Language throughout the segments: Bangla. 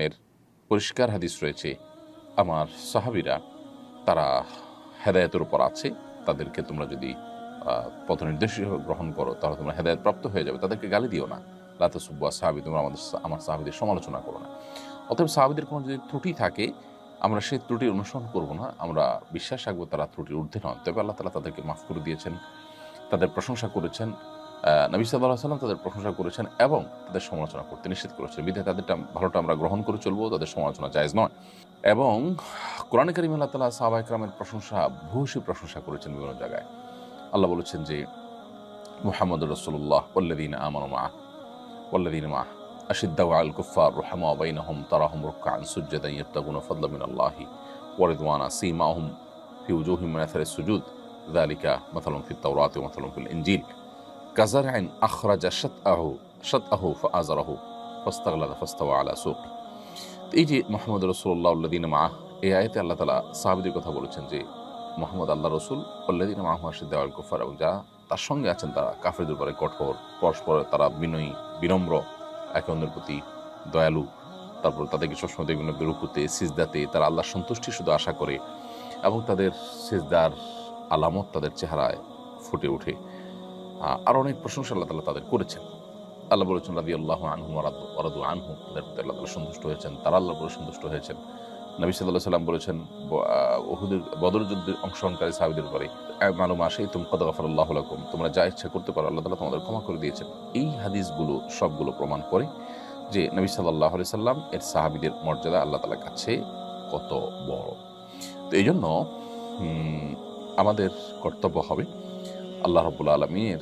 সাল্লামের পরিষ্কার হাদিস রয়েছে। আমার সাহাবিরা, তারা হেদায়তের উপর আছে। তাদেরকে তোমরা যদি পথ নির্দেশ গ্রহণ করো, তাহলে তোমরা হেদায়ত প্রাপ্ত হয়ে যাবে। তাদেরকে গালি দিও না। লাতা সুব্বা সাহাবি, তোমরা আমাদের আমার সাহাবিদের সমালোচনা করো না। অতএব সাহাবিদের কোনো যদি ত্রুটি থাকে, আমরা সেই ত্রুটি অনুসরণ করব না। আমরা বিশ্বাস রাখব তারা ত্রুটির ঊর্ধ্বে নন। তবে আল্লাহ তালা তাদেরকে মাফ করে দিয়েছেন, তাদের প্রশংসা করেছেন। নবী সাল্লাহ সাল্লাম তাদের প্রশংসা করেছেন এবং তাদের সমালোচনা করতে নিষেধ করেছেন। বিধায় তাদের ভালোটা আমরা গ্রহণ করে চলবো, তাদের সমালোচনা জায়জ নয়। এবং কোরআন করিম আল্লাহ তালা সাহবা ইকরামের প্রশংসা ভূষী প্রশংসা করেছেন বিভিন্ন জায়গায়। আল্লাহ বলেছেন যে মোহাম্মদ রসুল্লাহ পল্লদিন আমার মাহ পল্লদিন মাহ আশিদ্দা আল কুফার রহমা বাইন আহম তারাহম রুকান সুজ্জাদাই ইফতাগুন ফদলামিন আল্লাহি ওয়ারিদওয়ানা সিমা আহম ফিউজুহিম সুজুদ। দালিকা মাথালম ফিত্তাউরাত মাথালম ফিল ইঞ্জিল কাজার আইন আখরাজা সত আহ সত আহ আজারাহ ফস্তাগলা ফস্তাওয়া আলা সুখ এই যে মোহাম্মদ রসুল্লাহ উল্লাদিন মাহ এই আয়তে আল্লাহ তালা সাহাবিদের কথা বলেছেন যে, মোহাম্মদ আল্লাহ রসুল উল্লাদিন মাহ আশিদ আল কুফার এবং যা তার সঙ্গে আছেন তারা কাফের দুর্বারে কঠোর, পরস্পর তারা বিনয়ী, বিনম্র, একে অন্যের প্রতি দয়ালু, তারপর তাদেরকে সবসময় দেখবেন রুকুতে, সিজদাতে, তারা আল্লাহ সন্তুষ্টি শুধু আশা করে এবং তাদের সেজদার আলামত তাদের চেহারায় ফুটে ওঠে। আর অনেক প্রশংসা আল্লাহ তালা তাদের করেছেন। আল্লাহ বলেছেন রাদি আল্লাহ আনহু ওরাদু আনহু। তাদের প্রতি আল্লাহ তালা সন্তুষ্ট হয়েছেন তারা আল্লাহ বলে সন্তুষ্ট হয়েছেন। নবী সাল্লাহ সাল্লাম বলেছেন ব- আহ, উহুদের বদর যুদ্ধের অংশগ্রহণকারী সাহাবিদের পরে মালুম আসেই তুমি কদ গফর আল্লাহ লাকুম। তোমরা যা ইচ্ছা করতে পারো আল্লাহ তালা তোমাদের ক্ষমা করে দিয়েছেন। এই হাদিসগুলো সবগুলো প্রমাণ করে যে নবী সাল্লাহ আলি সাল্লাম এর সাহাবিদের মর্যাদা আল্লাহ তালার কাছে কত বড়। তো এই জন্য আমাদের কর্তব্য হবে আল্লাহ রবুল্লা আলমীর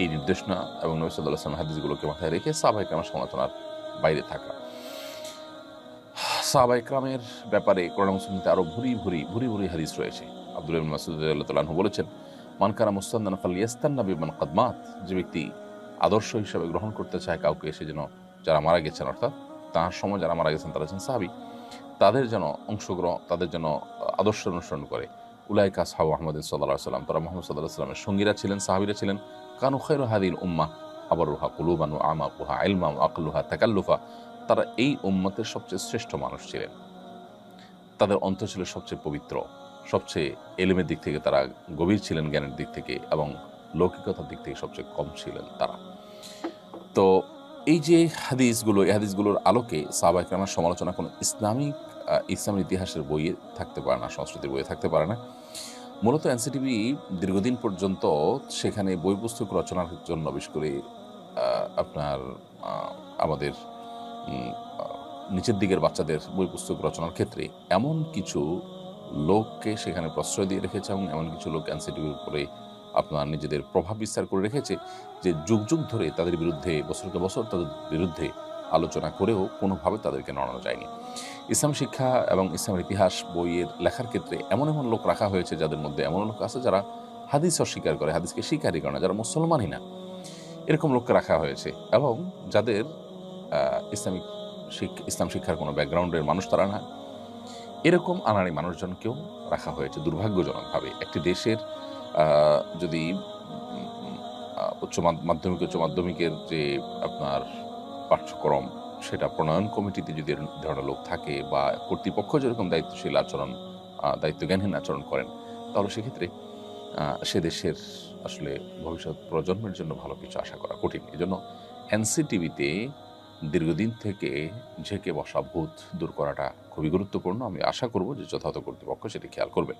এই নির্দেশনা এবং নবী সাল্লাহ হাদিসগুলোকে মাথায় রেখে সাহাবা ইকরামের সমালোচনার বাইরে থাকা। সাহাবা ইকরামের ব্যাপারে কোরআন মুসলিমতে আরও ভুরি ভুরি ভুরি ভুরি হাদিস রয়েছে। আব্দুল মাসুদ আনহু বলেছেন মানকারা মুস্তান্দান ফাল ইয়াস্তান্না বিমান কদমাত যে ব্যক্তি আদর্শ হিসাবে গ্রহণ করতে চায় কাউকে এসে যেন যারা মারা গেছেন, অর্থাৎ তাঁর সময় যারা মারা গেছেন, তারা হচ্ছেন সাহাবি। তাদের যেন অংশগ্রহণ, তাদের যেন আদর্শ অনুসরণ করে। উলাইকা সাহু আহমদ সাল্লাহ সাল্লাম তারা মোহাম্মদ সাল্লাহ সাল্লামের সঙ্গীরা ছিলেন, সাহাবিরা ছিলেন। কানু খৈর হাদিল উম্মা আবার রুহা কুলুবানু আমা কুহা ইলমা আকলুহা তাকাল্লুফা। তারা এই উম্মতের সবচেয়ে শ্রেষ্ঠ মানুষ ছিলেন। তাদের অন্তর ছিল সবচেয়ে পবিত্র, সবচেয়ে এলিমের দিক থেকে তারা গভীর ছিলেন জ্ঞানের দিক থেকে এবং লৌকিকতার দিক থেকে সবচেয়ে কম ছিলেন তারা। তো এই যে হাদিসগুলো, এই হাদিসগুলোর আলোকে সাহবাহিক রামার সমালোচনা কোনো ইসলামিক ইসলামের ইতিহাসের বইয়ে থাকতে পারে না, সংস্কৃতির বইয়ে থাকতে পারে না। মূলত এনসিটিভি দীর্ঘদিন পর্যন্ত সেখানে বই পুস্তক রচনার জন্য বিশেষ করে আপনার আমাদের নিচের দিকের বাচ্চাদের বই পুস্তক রচনার ক্ষেত্রে এমন কিছু লোককে সেখানে প্রশ্রয় দিয়ে রেখেছে এবং এমন কিছু লোক এনসিটিভির উপরে আপনার নিজেদের প্রভাব বিস্তার করে রেখেছে যে যুগ যুগ ধরে তাদের বিরুদ্ধে বছরকে বছর তাদের বিরুদ্ধে আলোচনা করেও কোনোভাবে তাদেরকে নড়ানো যায়নি। ইসলাম শিক্ষা এবং ইসলামের ইতিহাস বইয়ের লেখার ক্ষেত্রে এমন এমন লোক রাখা হয়েছে যাদের মধ্যে এমন লোক আছে যারা হাদিস অস্বীকার করে, হাদিসকে স্বীকারই করে না, যারা মুসলমানই না। এরকম লোককে রাখা হয়েছে এবং যাদের ইসলামিক ইসলাম শিক্ষার কোনো ব্যাকগ্রাউন্ডের মানুষ তারা না। এরকম আনাড়ি মানুষজনকেও রাখা হয়েছে দুর্ভাগ্যজনকভাবে। একটি দেশের যদি উচ্চ মাধ্যমিক, উচ্চ মাধ্যমিকের যে আপনার পাঠ্যক্রম, সেটা প্রণয়ন কমিটিতে যদি ধরনের লোক থাকে বা কর্তৃপক্ষ যেরকম দায়িত্বশীল আচরণ দায়িত্বজ্ঞানহীন আচরণ করেন, তাহলে সেক্ষেত্রে সে দেশের আসলে ভবিষ্যৎ প্রজন্মের জন্য ভালো কিছু আশা করা কঠিন। এই জন্য এনসিটিভিতে দীর্ঘদিন থেকে ঝেঁকে বসা ভূত দূর করাটা খুবই গুরুত্বপূর্ণ। আমি আশা করব যে যথাযথ কর্তৃপক্ষ সেটি খেয়াল করবে।